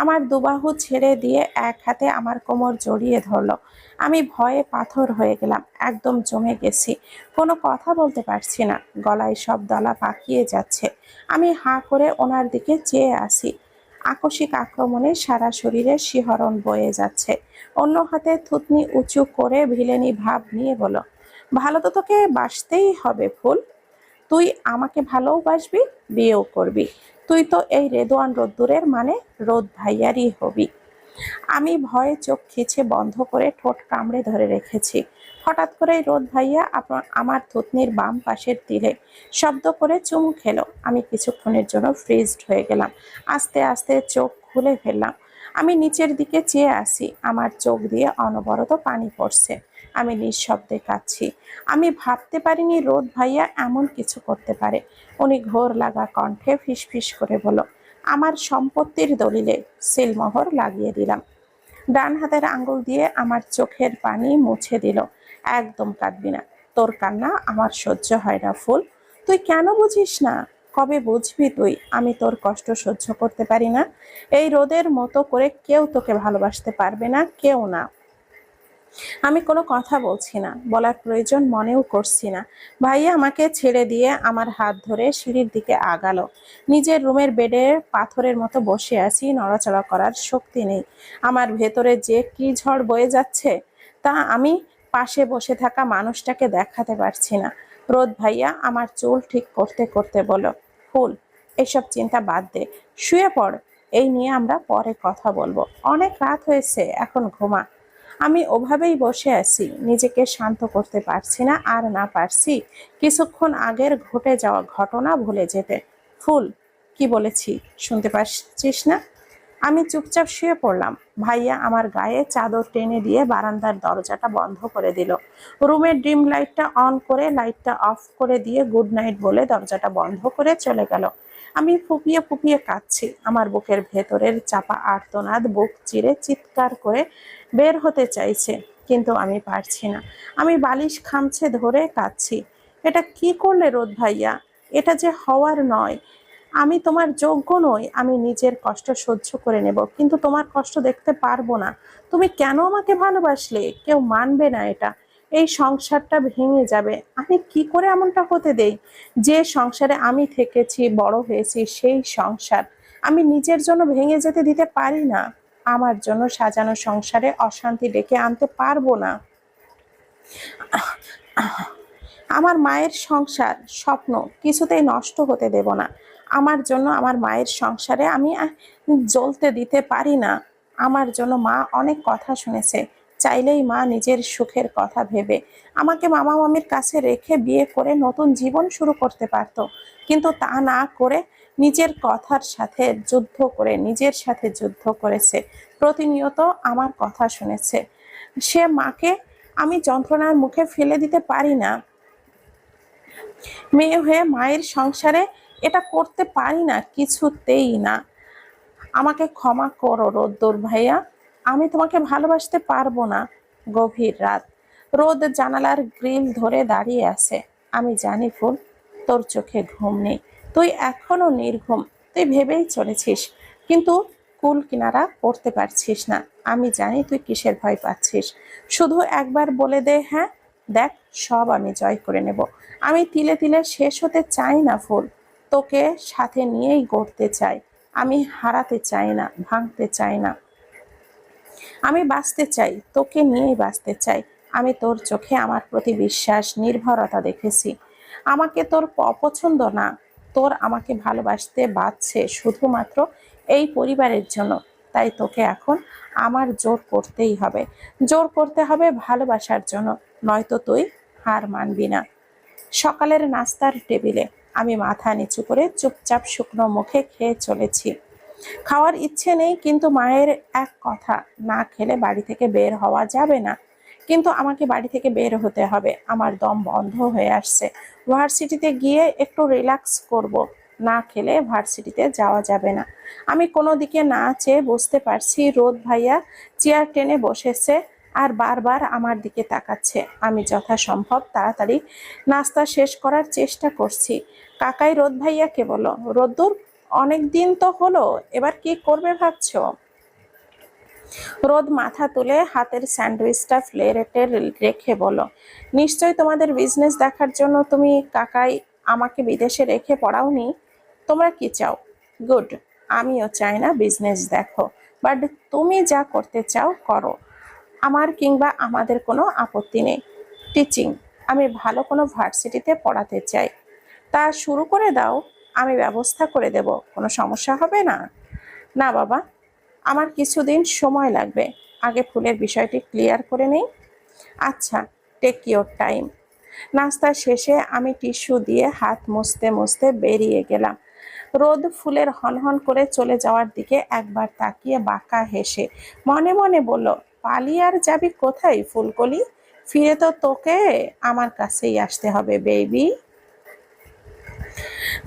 আমার দুবাহু ছেড়ে দিয়ে এক হাতে আমার কোমর জড়িয়ে ধরলো। আমি ভয়ে পাথর হয়ে গেলাম, একদম জমে গেছি। কোনো কথা বলতে পারছি না, গলায় সব দলা পাকিয়ে যাচ্ছে। আমি হাঁ করে ওনার দিকে চেয়ে আসি আকস্মিক আক্রমণে সারা শরীরে শিহরণ বয়ে যাচ্ছে। অন্য হাতে থুতনি উঁচু করে ভিলেনি ভাব নিয়ে বলো ভালো তো তোকে বাসতেই হবে ফুল। তুই আমাকে ভালোবাসবি বিয়েও করবি। তুই তো এই রেদোয়ান রোদ্দুরের মানে রোদ ভাইয়ারই হবি। আমি ভয়ে চোখ খিচে বন্ধ করে ঠোঁট কামড়ে ধরে রেখেছি। হঠাৎ করে রোদ ভাইয়া আমার থুতনির বাম পাশের তিলে শব্দ করে চুমু খেলো। আমি কিছুক্ষণের জন্য ফ্রিজড হয়ে গেলাম। আস্তে আস্তে চোখ খুলে ফেললাম। আমি নিচের দিকে চেয়ে আসি আমার চোখ দিয়ে অনবরত পানি পড়ছে। আমি নিঃশব্দে কাঁদছি। আমি ভাবতে পারিনি রোদ ভাইয়া এমন কিছু করতে পারে। উনি ঘোর লাগা কণ্ঠে ফিসফিস করে বলো আমার সম্পত্তির দলিলে সিলমোহর লাগিয়ে দিলাম। ডান হাতের আঙ্গুল দিয়ে আমার চোখের পানি মুছে দিল। একদম কাঁদবি না। তোর কান্না আমার সহ্য হয় না ফুল। তুই কেন বুঝিস না? কবে বুঝবি তুই? আমি তোর কষ্ট সহ্য করতে পারি না। এই রোদের মতো করে কেউ তোকে ভালোবাসতে পারবে না, কেউ না। আমি কোনো কথা বলছি না, বলার প্রয়োজন মনেও করছি না। ভাইয়া আমাকে ছেড়ে দিয়ে আমার হাত ধরে সিঁড়ির দিকে আগালো। নিজের রুমের বেডে পাথরের মতো বসে আছি, নড়াচড়া করার শক্তি নেই। আমার ভেতরে যে কি ঝড় বয়ে যাচ্ছে, তা আমি পাশে বসে থাকা মানুষটাকে দেখাতে পারছি না। রোদ ভাইয়া আমার চুল ঠিক করতে করতে বলো ফুল, এসব চিন্তা বাদ দে। শুয়ে পড়, এই নিয়ে আমরা পরে কথা বলব। অনেক রাত হয়েছে, এখন ঘুমা। আমি ওভাবেই বসে আছি, নিজেকে শান্ত করতে পারছি না আর না পারছি। কিছুক্ষণ আগের ঘটে যাওয়া ঘটনা ভুলে যেতে। ফুল, কি বলেছি, শুনতে পাচ্ছিস না? আমি চুপচাপ শুয়ে পড়লাম। ভাইয়া আমার গায়ে চাদর টেনে দিয়ে বারান্দার দরজাটা বন্ধ করে দিল। রুমের ডিম লাইটটা অন করে, লাইটটা অফ করে দিয়ে গুড নাইট বলে দরজাটা বন্ধ করে চলে গেল। আমি ফুপিয়ে ফুপিয়ে কাঁদছি। আমার বুকের ভেতরের চাপা আর্তনাদ বুক চিরে চিৎকার করে বের হতে চাইছে, কিন্তু আমি পারছি না। আমি বালিশ খামছে ধরে কাঁদছি। এটা কি করলে রোদ ভাইয়া? এটা যে হওয়ার নয়। আমি তোমার যোগ্য নই। আমি নিজের কষ্ট সহ্য করে নেব, কিন্তু তোমার কষ্ট দেখতে পারব না। তুমি কেন আমাকে ভালোবাসলে? কেউ মানবে না এটা। এই সংসারটা ভেঙে যাবে। আমি কি করে এমনটা হতে দেই? যে সংসারে আমি থেকেছি, বড় হয়েছি, সেই সংসার। আমি নিজের জন্য ভেঙে যেতে দিতে পারি না। আমার জন্য সাজানো সংসারে অশান্তি ডেকে আনতে পারব না। আমার মায়ের সংসার, স্বপ্ন কিছুতেই নষ্ট হতে দেব না। আমার জন্য আমার মায়ের সংসারে আমি জ্বলতে দিতে পারি না। আমার জন্য মা অনেক কথা শুনেছে। চাইলেই মা নিজের সুখের কথা ভেবে আমাকে মামা মামির কাছে রেখে বিয়ে করে নতুন জীবন শুরু করতে পারত। কিন্তু তা না করে নিজের কথার সাথে যুদ্ধ করে, নিজের সাথে যুদ্ধ করেছে। প্রতিনিয়ত আমার কথা শুনেছে। সে মাকে আমি যন্ত্রণার মুখে ফেলে দিতে পারি না। মেয়ে হয়ে মায়ের সংসারে এটা করতে পারি না, কিছুতেই না। আমাকে ক্ষমা করো রোদ্দুর ভাইয়া। আমি তোমাকে ভালোবাসতে পারব না। গভীর রাত। রোদ জানালার গ্রিল ধরে দাঁড়িয়ে আছে। আমি জানি ফুল, তোর চোখে ঘুম নেই। তুই এখনও নির্ঘুম। তুই ভেবেই চলেছিস, কিন্তু কুল কিনারা করতে পারছিস না। আমি জানি তুই কিসের ভয় পাচ্ছিস। শুধু একবার বলে দে হ্যাঁ? দেখ, সব আমি জয় করে নেব। আমি তিলে তিলে শেষ হতে চাই না ফুল। তোকে সাথে নিয়েই গড়তে চাই। আমি হারাতে চাই না, ভাঙতে চাই না। আমি বাঁচতে চাই, তোকে নিয়েই বাঁচতে চাই। আমি তোর চোখে আমার প্রতি বিশ্বাস, নির্ভরতা দেখেছি। আমাকে তোর অপছন্দ না। তোর আমাকে ভালোবাসতে বাঁচছে শুধুমাত্র এই পরিবারের জন্য। তাই তোকে এখন আমার জোর করতেই হবে। জোর করতে হবে ভালোবাসার জন্য, নয়তো তুই হার মানবি না। সকালের নাস্তার টেবিলে আমি মাথা নিচু করে চুপচাপ শুকনো মুখে খেয়ে চলেছি। খাওয়ার ইচ্ছে নেই, কিন্তু মায়ের এক কথা, না খেলে বাড়ি থেকে বের হওয়া যাবে না। কিন্তু আমাকে বাড়ি থেকে বের হতে হবে। আমার দম বন্ধ হয়ে আসছে। ভার্সিটিতে গিয়ে একটু রিল্যাক্স করব। না খেলে ভার্সিটিতে যাওয়া যাবে না। আমি কোনো দিকে না চেয়ে বুঝতে পারছি। রোদ ভাইয়া চেয়ার টেনে বসেছে আর বারবার আমার দিকে তাকাচ্ছে। আমি যথাসম্ভব তাড়াতাড়ি নাস্তা শেষ করার চেষ্টা করছি। কাকাই রোদ ভাইয়াকে বলো রোদ্দুর অনেক দিন তো হলো, এবার কি করবে ভাবছ? রোদ মাথা তুলে হাতের স্যান্ডউইচটা প্লেটে রেখে বলো নিশ্চয় তোমাদের বিজনেস দেখার জন্য তুমি কাকাই আমাকে বিদেশে রেখে পড়াওনি? তোমরা কি চাও? গুড আমিও চাই না বিজনেস দেখো বাট তুমি যা করতে চাও করো। আমার কিংবা আমাদের কোনো আপত্তি নেই। টিচিং আমি ভালো কোনো ভার্সিটিতে পড়াতে চাই। তা শুরু করে দাও। আমি ব্যবস্থা করে দেব, কোনো সমস্যা হবে না। না বাবা, আমার কিছুদিন সময় লাগবে। আগে ফুলের বিষয়টি ক্লিয়ার করে নেই। আচ্ছা টেক ইয়োর টাইম নাস্তা শেষে আমি টিস্যু দিয়ে হাত মুছতে মুছতে বেরিয়ে গেলাম। রোদ ফুলের হনহন করে চলে যাওয়ার দিকে একবার তাকিয়ে বাঁকা হেসে মনে মনে বলল পালিয়ে আর যাবি কোথায় ফুলকলি? ফিরে তো তোকে আমার কাছেই আসতে হবে বেবি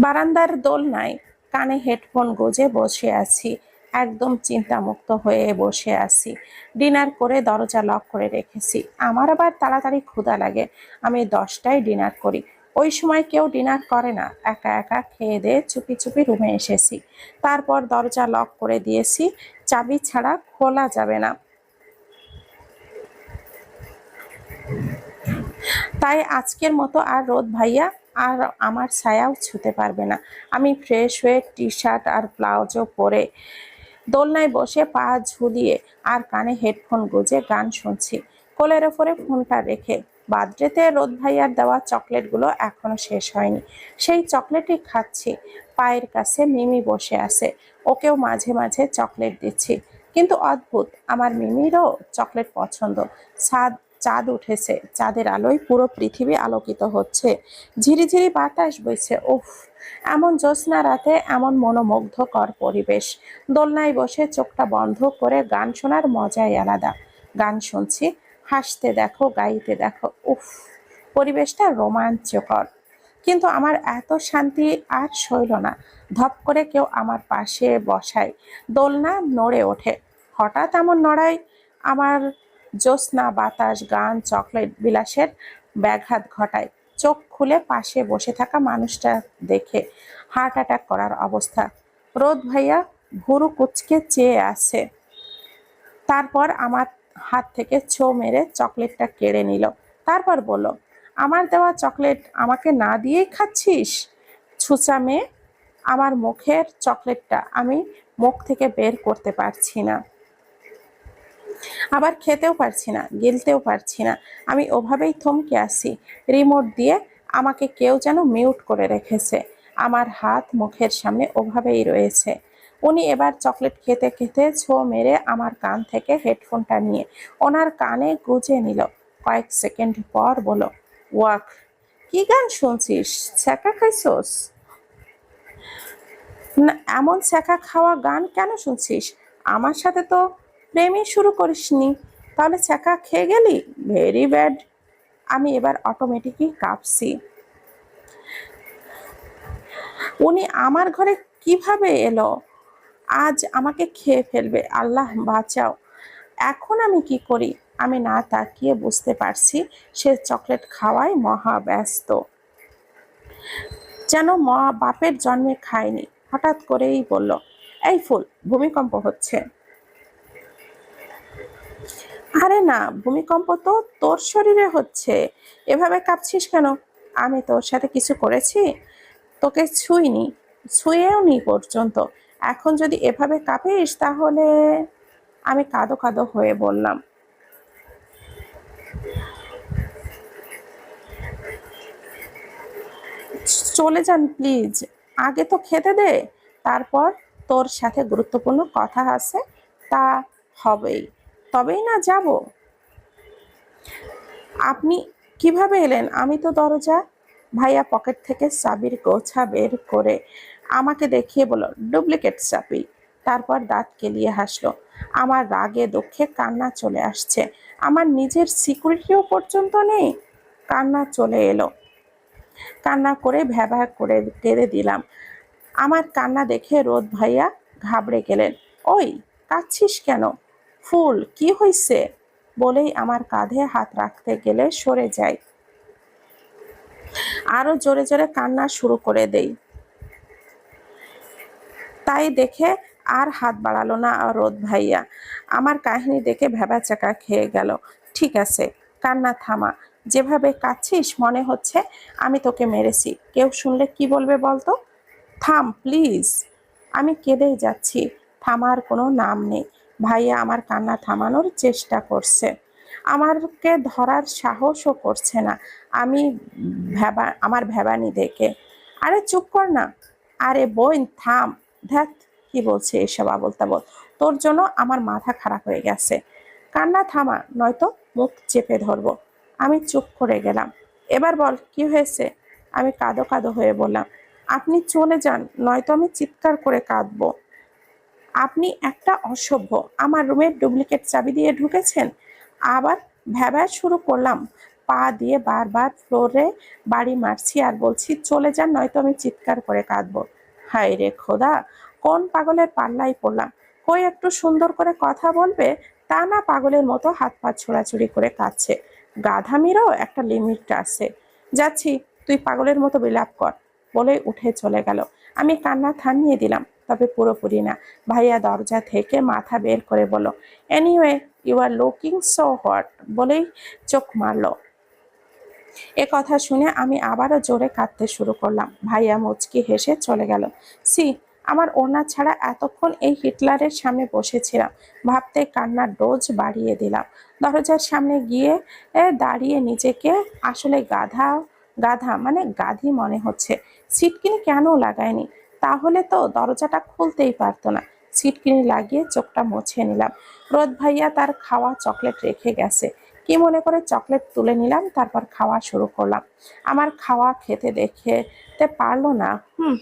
বারান্দার দোলনায় কানে হেডফোন গুজে বসে আছি, একদম চিন্তামুক্ত হয়ে বসে আছি। ডিনার করে দরজা লক করে রেখেছি। আমার আবার তাড়াতাড়ি ক্ষুধা লাগে, আমি দশটায় ডিনার করি। ওই সময় কেউ ডিনার করে না, একা একা খেয়ে দিয়ে চুপি চুপি রুমে এসেছি। তারপর দরজা লক করে দিয়েছি, চাবি ছাড়া খোলা যাবে না। তাই আজকের মতো আর রোদ ভাইয়া আর আমার ছায়াও ছুতে পারবে না। আমি ফ্রেশ হয়ে টি শার্ট আর ব্লাউজও পরে দোলনায় বসে পা ঝুলিয়ে আর কানে হেডফোন গুজে গান শুনছি। কোলের ওপরে ফোনটা রেখে বার্থডেতে রোদ ভাইয়ার দেওয়া চকলেটগুলো এখনও শেষ হয়নি। সেই চকলেটই খাচ্ছি। পায়ের কাছে মিমি বসে আছে। ওকেও মাঝে মাঝে চকলেট দিচ্ছি। কিন্তু অদ্ভুত, আমার মিমিরও চকলেট পছন্দ। স্বাদ চাঁদ উঠেছে। চাঁদের আলোয় পুরো পৃথিবী আলোকিত হচ্ছে। ঝিরিঝিরি বাতাস বইছে, উফ, এমন জ্যোৎস্না রাতে, এমন মনোমুগ্ধকর পরিবেশ। দোলনায় বসে চোখটা বন্ধ করে গান শোনার মজাই আলাদা। গান শুনছি, হাসতে দেখো, গাইতে দেখো, উফ, পরিবেশটা রোমাঞ্চকর। কিন্তু আমার এত শান্তি আর সইল না। ধপ করে কেউ আমার পাশে বসায়। দোলনা নড়ে ওঠে। হঠাৎ এমন নড়াই আমার জ্যোৎস্না, বাতাস, গান, চকলেট বিলাসের ব্যাঘাত ঘটায়। চোখ খুলে পাশে বসে থাকা মানুষটা দেখে হার্ট অ্যাটাক করার অবস্থা। রোদ ভাইয়া ভুরু কুচকে চেয়ে আছে। তারপর আমার হাত থেকে ছো মেরে চকলেটটা কেড়ে নিল। তারপর বলল, আমার দেওয়া চকলেট আমাকে না দিয়েই খাচ্ছিস? ছুচা মেয়ে, আমার মুখের চকলেটটা আমি মুখ থেকে বের করতে পারছি না। আবার খেতেও পারছি না, গিলতেও পারছি না। আমি ওভাবেই থমকে আছি, রিমোট দিয়ে আমাকে কেউ যেন মিউট করে রেখেছে। আমার হাত মুখের সামনে ওভাবেই রয়েছে। উনি এবার চকলেট খেতে খেতে ছো মেরে আমার কান থেকে হেডফোনটা নিয়ে ওনার কানে গুজে নিল। কয়েক সেকেন্ড পর বলো ওয়াক, কি গান শুনছিস? ছ্যাঁকা খাইছোস? না, এমন ছ্যাঁকা খাওয়া গান কেন শুনছিস? আমার সাথে তো প্রেমই শুরু করিসনি। তাহলে ছ্যাঁকা খেয়ে গেলি? ভেরি ব্যাড আমি এবার অটোমেটিকই কাঁপছি। উনি আমার ঘরে কীভাবে এলো? আজ আমাকে খেয়ে ফেলবে। আল্লাহ, বাঁচাও। এখন আমি কি করি? আমি না তাকিয়ে বুঝতে পারছি সে চকলেট খাওয়ায় মহা ব্যস্ত। যেন মা বাপের জন্মে খায়নি। হঠাৎ করেই বলল, এই ফুল, ভূমিকম্প হচ্ছে। আরে না, ভূমিকম্প তো তোর শরীরে হচ্ছে। এভাবে কাঁপছিস কেন? আমি তোর সাথে কিছু করেছি? তোকে ছুঁইনি, ছুঁয়েও নি পর্যন্ত। এখন যদি এভাবে কাঁপিস, তাহলে আমি কাঁদো কাঁদো হয়ে বললাম। চলে যান প্লিজ। আগে তো খেতে দে, তারপর তোর সাথে গুরুত্বপূর্ণ কথা আছে, তা হবেই। তবেই না যাব। আপনি কীভাবে এলেন? আমি তো দরজা ভাইয়া পকেট থেকে চাবির গোছা বের করে আমাকে দেখিয়ে বলল, ডুপ্লিকেট চাবি তারপর দাঁত কেলিয়ে হাসলো। আমার রাগে দুঃখে কান্না চলে আসছে। আমার নিজের সিকিউরিটিও পর্যন্ত নেই। কান্না চলে এলো। কান্না করে ভ্যাভা করে কেঁদে দিলাম। আমার কান্না দেখে রোদ ভাইয়া ঘাবড়ে গেলেন। ওই, কাঁদছিস কেন? ফুল, কি হয়েছে বলেই আমার কাঁধে হাত রাখতে গেলে সরে যাই। আরও জোরে জোরে কান্না শুরু করে দেই। তাই দেখে আর হাত বাড়ালো না রোদ ভাইয়া। আমার কাহিনী দেখে ভেবা চাকা খেয়ে গেল। ঠিক আছে, কান্না থামা। যেভাবে কাচ্ছিস মনে হচ্ছে আমি তোকে মেরেছি। কেউ শুনলে কি বলবে বলতো? থাম, প্লিজ। আমি কেঁদেই যাচ্ছি। থামার কোনো নাম নেই। ভাইয়া আমার কান্না থামানোর চেষ্টা করছে। আমারকে ধরার সাহসও করছে না। আমি ভেবা, আমার ভেবানি দেখে। আরে চুপ কর না। আরে বোন, থাম। ধ্যাত কি বলছে এসব আবল তাবল তোর জন্য আমার মাথা খারাপ হয়ে গেছে। কান্না থামা, নয়তো মুখ চেপে ধরবো। আমি চুপ করে গেলাম। এবার বল, কি হয়েছে? আমি কাঁদো কাঁদো হয়ে বললাম, আপনি চলে যান, নয়তো আমি চিৎকার করে কাঁদবো। আপনি একটা অসভ্য, আমার রুমের ডুপ্লিকেট চাবি দিয়ে ঢুকেছেন? আবার ভ্যাবা শুরু করলাম, পা দিয়ে বারবার ফ্লোরে বাড়ি মারছি আর বলছি, চলে যান, নয়তো আমি চিৎকার করে কাঁদবো। হায় রে খোদা, কোন পাগলের পাল্লাই পড়লাম? কই একটু সুন্দর করে কথা বলবে? তা না পাগলের মতো হাত পা ছোড়াছুড়ি করে কাঁদছে। গাধামিরও একটা লিমিট আছে। যাচ্ছি, তুই পাগলের মতো বিলাপ কর বলে উঠে চলে গেল। আমি কান্না থামিয়ে দিলাম। তবে পুরোপুরি না। ভাইয়া দরজা থেকে মাথা বের করে বলল anyway you are looking so hot বলেই চোখ মারলো। এ কথা শুনে আমি আবারও জোরে কাঁদতে শুরু করলাম। ভাইয়া মুচকি হেসে চলে গেল। সি আমার ওনা ছাড়া এতক্ষণ এই হিটলারের সামনে বসেছিলাম। ভাবতে কান্নার ডোজ বাড়িয়ে দিলাম। দরজার সামনে গিয়ে দাঁড়িয়ে নিজেকে আসলে গাধা গাধা মানে গাধি মনে হচ্ছে। সিটকিনি কেন লাগায়নি? তাহলে তো দরজাটা খুলতেই পারতো না। সিটকিনি লাগিয়ে চোখটা মুছে নিলাম। রোদ ভাইয়া তার খাওয়া চকলেট রেখে গেছে। কি মনে করে চকলেট তুলে নিলাম, তারপর খাওয়া শুরু করলাম। আমার খাওয়া খেতে দেখতে পারল না। হুম।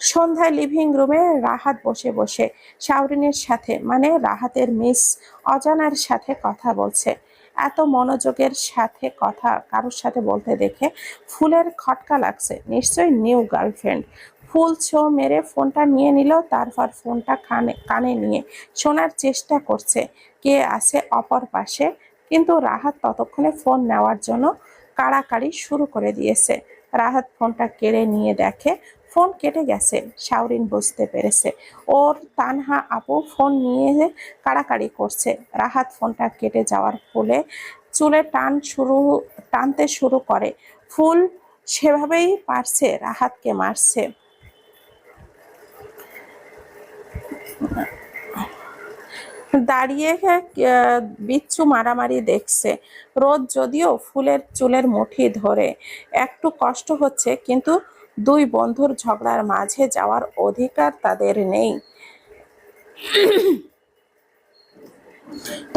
সন্ধ্যায় লিভিং রুমে রাহাত বসে বসে, শাওরিনের সাথে মানে রাহাতের মিস অজানার সাথে কথা বলছে। এত মনোযোগের সাথে কথা কারোর সাথে বলতে দেখে ফুলের খটকা লাগছে। নিশ্চয়ই নিউ গার্লফ্রেন্ড। ফুল ছো মেরে ফোনটা নিয়ে নিল, তারপর ফোনটা কানে কানে নিয়ে শোনার চেষ্টা করছে। কে আছে অপর পাশে? কিন্তু রাহাত ততক্ষণে ফোন নেওয়ার জন্য কাড়াকাড়ি শুরু করে দিয়েছে। রাহাত ফোনটা কেড়ে নিয়ে দেখে ফোন কেটে গেছে, শাওরিন বুঝতে পেরেছে। ওর তানহা আপু ফোন নিয়ে কাড়াকাড়ি করছে। রাহাত ফোনটা কেটে যাওয়ার ফলে চুলে টান শুরু, টানতে শুরু করে। ফুল সেভাবেই পারছে, রাহাতকে মারছে। দাঁড়িয়ে বিচ্ছু মারামারি দেখছে। রোদ যদিও ফুলের চুলের মুঠি ধরে, একটু কষ্ট হচ্ছে, কিন্তু দুই বন্ধুর ঝগড়ার মাঝে যাওয়ার অধিকার তাদের নেই।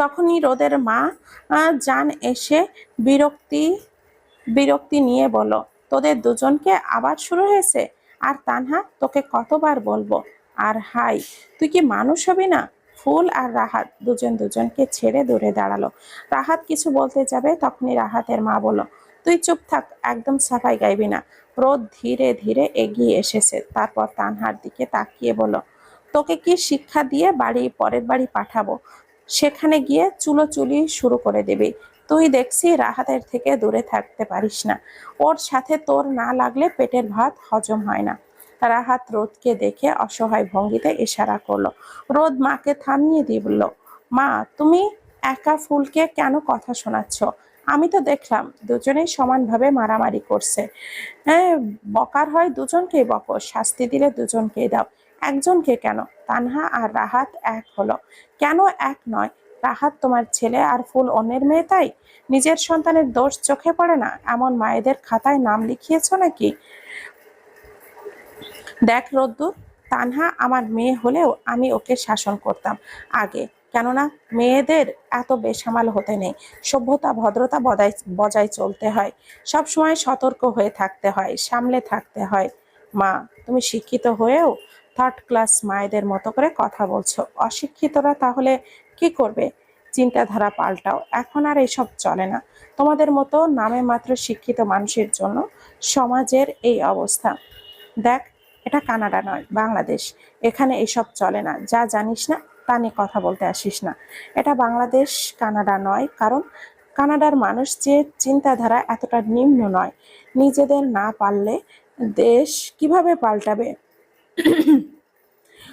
তখনই রোদের মা যান এসে বিরক্তি বিরক্তি নিয়ে বলো তোদের দুজনকে আবার শুরু হয়েছে? আর তানহা, তোকে কতবার বলব? আর হাই, তুই কি মানুষ হবি না? ফুল আর রাহাত দুজন দুজনকে ছেড়ে দূরে দাঁড়াল। রাহাত কিছু বলতে যাবে তখনই রাহাতের মা বলো তুই চুপ থাক, একদম সাফাই গাইবি না। রোদ ধীরে ধীরে এগিয়ে এসেছে। তারপর তানহার দিকে তাকিয়ে বলো তোকে কি শিক্ষা দিয়ে বাড়ি, পরের বাড়ি পাঠাবো? সেখানে গিয়ে চুলোচুলি শুরু করে দিবি। তুই দেখছি রাহাতের থেকে দূরে থাকতে পারিস না। ওর সাথে তোর না লাগলে পেটের ভাত হজম হয় না। রাহাত রোদকে দেখে অসহায় ভঙ্গিতে ইশারা করল। রোদ মাকে থামিয়ে দিল মা, তুমি একা ফুলকে কেন কথা শোনাচ্ছ? আমি তো দেখলাম দুজনেই সমানভাবে মারামারি করছে। হ্যাঁ বকার হয় দুজনকেই বকো, শাস্তি দিলে দুজনকেই দাও। একজনকে কেন? তানহা আর রাহাত এক হলো। কেন এক নয়? রাহাত তোমার ছেলে আর ফুল অন্যের মেয়ে তাই? নিজের সন্তানের দোষ চোখে পড়ে না? এমন মায়েদের খাতায় নাম লিখিয়েছ নাকি? দেখ রোদ্দুর, তানহা আমার মেয়ে হলেও আমি ওকে শাসন করতাম আগে। কেননা মেয়েদের এত বেসামাল হতে নেই, সভ্যতা, ভদ্রতা বজায় বজায় চলতে হয়। সব সময় সতর্ক হয়ে থাকতে হয়, সামলে থাকতে হয়। মা, তুমি শিক্ষিত হয়েও থার্ড ক্লাস মায়েদের মতো করে কথা বলছো। অশিক্ষিতরা তাহলে কি করবে? চিন্তাধারা পাল্টাও, এখন আর এসব চলে না। তোমাদের মতো নামে মাত্র শিক্ষিত মানুষের জন্য সমাজের এই অবস্থা। দেখ এটা কানাডা নয়, বাংলাদেশ। এখানে এসব চলে না। যা জানিস না, তা নিয়ে কথা বলতে আসিস না। এটা বাংলাদেশ, কানাডা নয়, কারণ কানাডার মানুষ যে চিন্তাধারা এতটা নিম্ন নয়। নিজেদের না পারলে দেশ কীভাবে পাল্টাবে?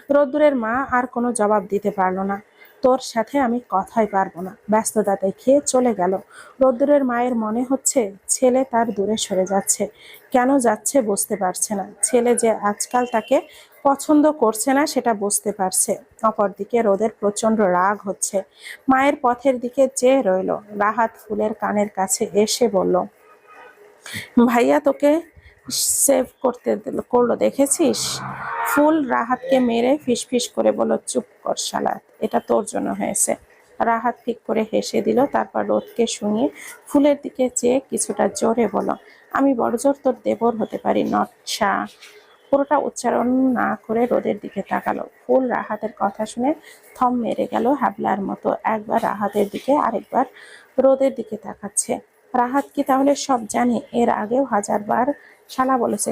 রোদ্দুরের মা আর কোনো জবাব দিতে পারল না। তোর সাথে আমি কথাই পারব না। ব্যস্ততা দেখিয়ে চলে গেল। রোদ্দুরের মায়ের মনে হচ্ছে ছেলে তার দূরে সরে যাচ্ছে। কেন যাচ্ছে বুঝতে পারছে না। ছেলে যে আজকাল তাকে পছন্দ করছে না, সেটা বুঝতে পারছে। অপরদিকে রোদের প্রচণ্ড রাগ হচ্ছে। মায়ের পথের দিকে চেয়ে রইল। রাহাত ফুলের কানের কাছে এসে বলল, ভাইয়া, তোকে সেভ করতে করল, দেখেছিস? ফুল রাহাতকে মেরে ফিসফিস করে বলল, চুপ কর শালাত এটা তোর জন্য হয়েছে। রাহাত ঠিক করে হেসে দিল, তারপর রোদকে শুনিয়ে ফুলের দিকে চেয়ে কিছুটা জোরে বলল, আমি বড়জোর তোর দেবর হতে পারি নটসা পুরোটা উচ্চারণ না করে রোদের দিকে তাকালো। ফুল রাহাতের কথা শুনে থম মেরে গেল হাবলার মতো, একবার রাহাতের দিকে, আরেকবার রোদের দিকে তাকাচ্ছে। রাহাত কি তাহলে সব জানে? এর আগেও হাজারবার শালা বলেছে।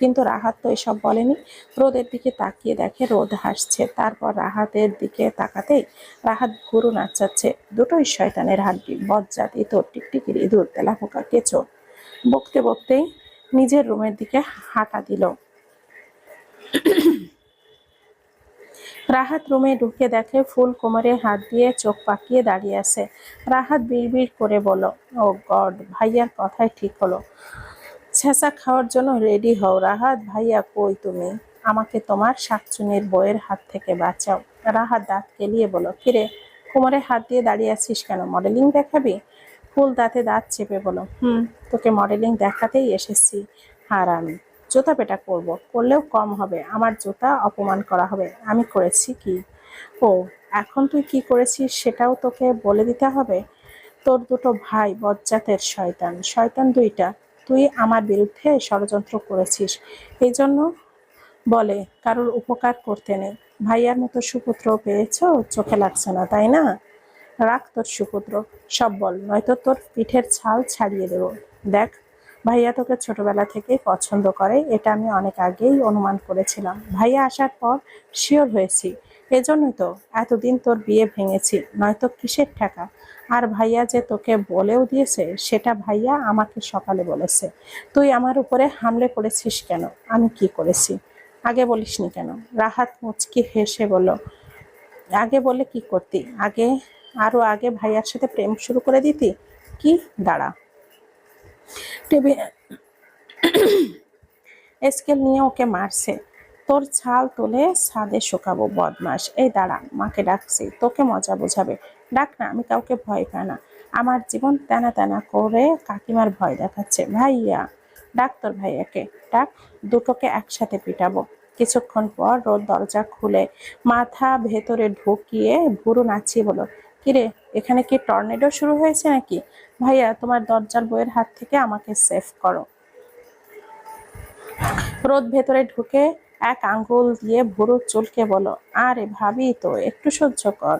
কিন্তু রাহাত তো এসব বলেনি। রোদের দিকে তাকিয়ে দেখে রোদ হাসছে। তারপর রাহাতের দিকে তাকাতেই রাহাত ঘুরু নাচাচ্ছে। দুটোই শয়তানের হাড্ডি। বজ্জাত ইতর টিকটিকির ইঁদুর তেলা তেলাপোকা কেঁচো। বকতে বকতেই নিজের রুমের দিকে হাঁটা দিল। রাহাত রুমে ঢুকে দেখে ফুল কোমরে হাত দিয়ে চোখ পাকিয়ে দাঁড়িয়ে আছে। রাহাত বিড়বিড় করে বলল, ও গড, ভাইয়ার কথাই ঠিক হলো। ছেঁচা খাওয়ার জন্য রেডি হও। রাহাত, ভাইয়া কই তুমি? আমাকে তোমার শাকচুনির বইয়ের হাত থেকে বাঁচাও। রাহাত দাঁত কেলিয়ে বলো কিরে, কোমরে হাত দিয়ে দাঁড়িয়ে আছিস কেন? মডেলিং দেখাবি? ফুল দাঁতে দাঁত চেপে বলো হুম, তোকে মডেলিং দেখাতেই এসেছি। আর আমি জুতা পেটা করব, করলেও কম হবে। আমার জুতা অপমান করা হবে। আমি করেছি কি? ও, এখন তুই কি করেছিস সেটাও তোকে বলে দিতে হবে? তোর দুটো ভাই বজ্জাতের শয়তান শয়তান দুইটা। তুই আমার বিরুদ্ধে ষড়যন্ত্র করেছিস। এই জন্য বলে, কারোর উপকার করতে নেই। ভাইয়ার মতো সুপুত্র পেয়েছ? চোখে লাগছে না, তাই না? রাখ তোর সুপুত্র। সব বল, নয়তো তোর পিঠের ছাল ছাড়িয়ে দেব। দেখ ভাইয়া তোকে ছোটবেলা থেকেই পছন্দ করে, এটা আমি অনেক আগেই অনুমান করেছিলাম। ভাইয়া আসার পর শিওর হয়েছি, এজন্যই তো এতদিন তোর বিয়ে ভেঙেছি, নয়তো কিসের টাকা আর ভাইয়া যে তোকে বলেও দিয়েছে, সেটা ভাইয়া আমাকে সকালে বলেছে। তুই আমার উপরে হামলে পড়েছিস কেন? আমি কি করেছি? আগে বলিসনি কেন? রাহাত মুচকি হেসে বলল, আগে বলে কি করতি? আগে আরও আগে ভাইয়ার সাথে প্রেম শুরু করে দিতি? কি? দাঁড়া। টেবিল স্কেল নিয়ে ওকে মারছে। তোর ছাল তুলে ছাদে শুকাবো বদমাস এই দাঁড়া, মাকে ডাকছি, তোকে মজা বোঝাবে। ডাক না, আমি কাউকে ভয় পাই না। আমার জীবন তেনা তেনা করে কাকিমার ভয় দেখাচ্ছে। ভাইয়া, ডাক তোর ভাইয়াকে। ডাক, দুটোকে একসাথে পিটাবো। কিছুক্ষণ পর রোদ দরজা খুলে মাথা ভেতরে ঢুকিয়ে ভুরু নাচিয়ে বলো কিরে, এখানে কি টর্নেডো শুরু হয়েছে নাকি? ভাইয়া, তোমার দরজার বইয়ের হাত থেকে আমাকে সেফ করো। রোদ ভেতরে ঢুকে এক আঙ্গুল দিয়ে ভুরু চুলকে বলো, আরে ভাবি তো, একটু সহ্য কর।